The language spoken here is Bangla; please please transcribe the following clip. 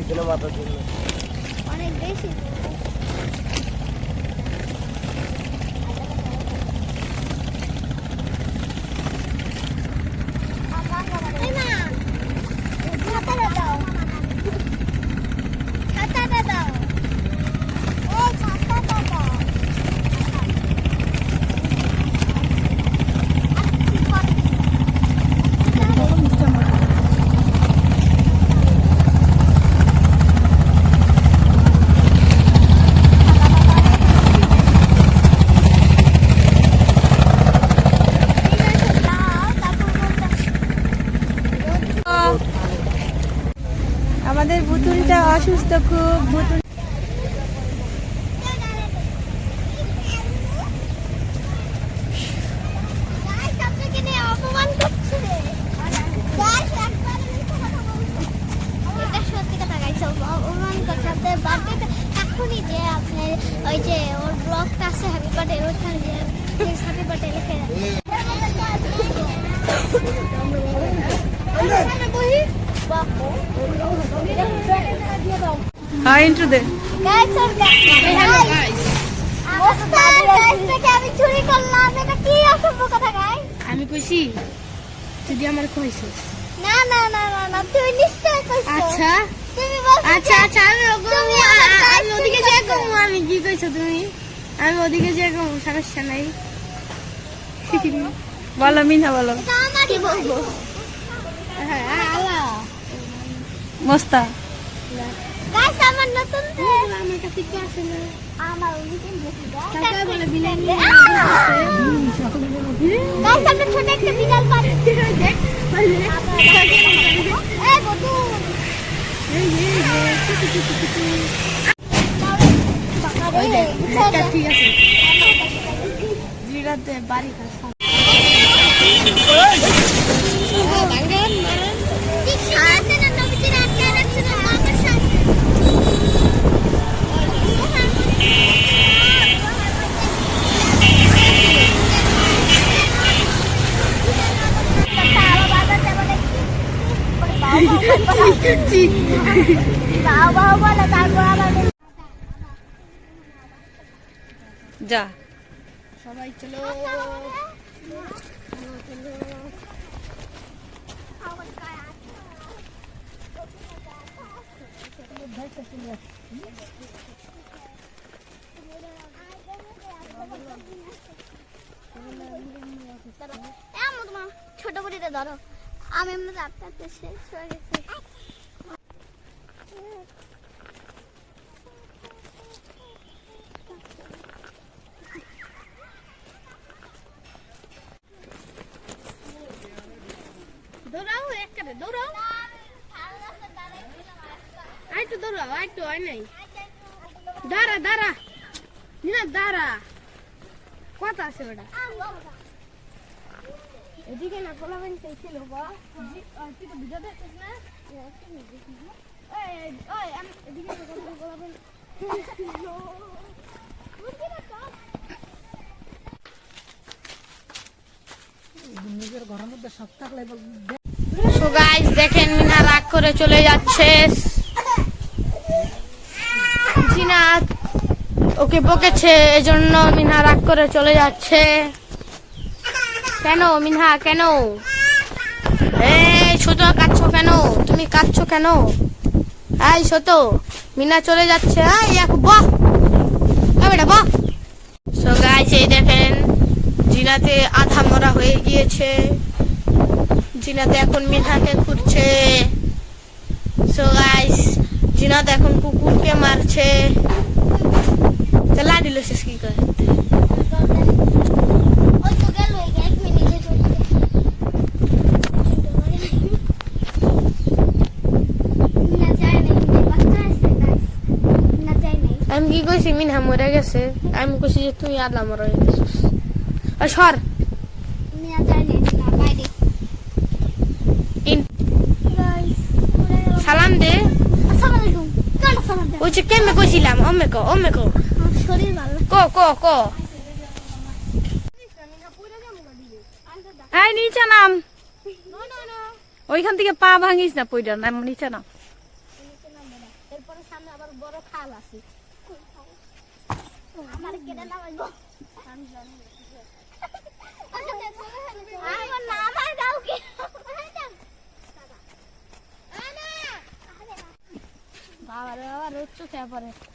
এখানে মাথার জন্য অনেক বেশি birthday তে এখনই যে আপনার ওই যে ওর ব্লগটা আছে হ্যাপি বার্থডে ওইখানে হ্যাপি হ্যাঁ ইন্ট্রো দে Guys, ওর guys, ওস্তাদ, guys, থেকে আমি চুরি করলাম এটা কি অসভ্য কথা গাই আমি কইছি যদি আমার কইছিস না না না না না তুই নিশ্চয় কইছো। আচ্ছা। তুমি বলছো আচ্ছা আচ্ছা আমি তুমি আমি ওদিকে চুরি কম আমি কি কইছো তুমি? আমি ওদিকে যে কম সমস্যা নাই। বলো মিনা বলো। এটা বলব? হ্যাঁ আল্লাহ। মস্তা। গাইস আমার নতুন আমার কাছে কি আছে না আমার নতুন dress কাকা বলে বিলাই গাইস আমরা ছোট একটা বিড়াল পাচ্ছি দেখ এই বধু ওই দেখ ঠিক আছে জিরাতে বাড়ি কাছে যা। সবাই ছোট বড়িতে ধরো। আমি এমনি রাখতে শেষ হয়ে গেছি। দৌড়াও একটা দৌড়াও। আইটু দৌড়াও আইটু আই নাই। দাঁড়া দাঁড়া। না দাঁড়া। কত আছে ওটা এদিকে না গোলা চাইছিল বা তুই তো ভিডিও দেখছিস না? ওই ওই আমি এদিকে না গোলা বানি সো গাইস দেখেন মিনা রাগ করে চলে যাচ্ছে। জিনাত ওকে বকেছে, এজন্য মিনা রাগ করে চলে যাচ্ছে। কেন মিনহা কেন? এই ছোট কাঁদছো কেন? তুমি কাঁদছো কেন? এই ছোট মিনা চলে যাচ্ছে। এই, এক বাহ বেটা বাহ সো গাইস এই দেখেন, জিনাতে আধা মরা হয়ে গিয়েছে। জিনাতে এখন মিঠাকে খুঁজছে সো গাইস জিনাত এখন কুকুরকে মারছে। দিল শেষ কি করে? আমি কি কইছি? মিনহা মরে গেছে। আমি কইছি যে তুই আদা মরে গেছিস। সর। না যায় ওই যে কেমনে কইছিলাম অমে কো অমে কো শরীর ভালো কো কো কো এই নিচে নাম ওইখান থেকে পা ভাঙিস না পইডা নাম নিচে নাম আমার কেটে নামাইবো আমি জানি আমার নাম আর কাউকে Čo ťa?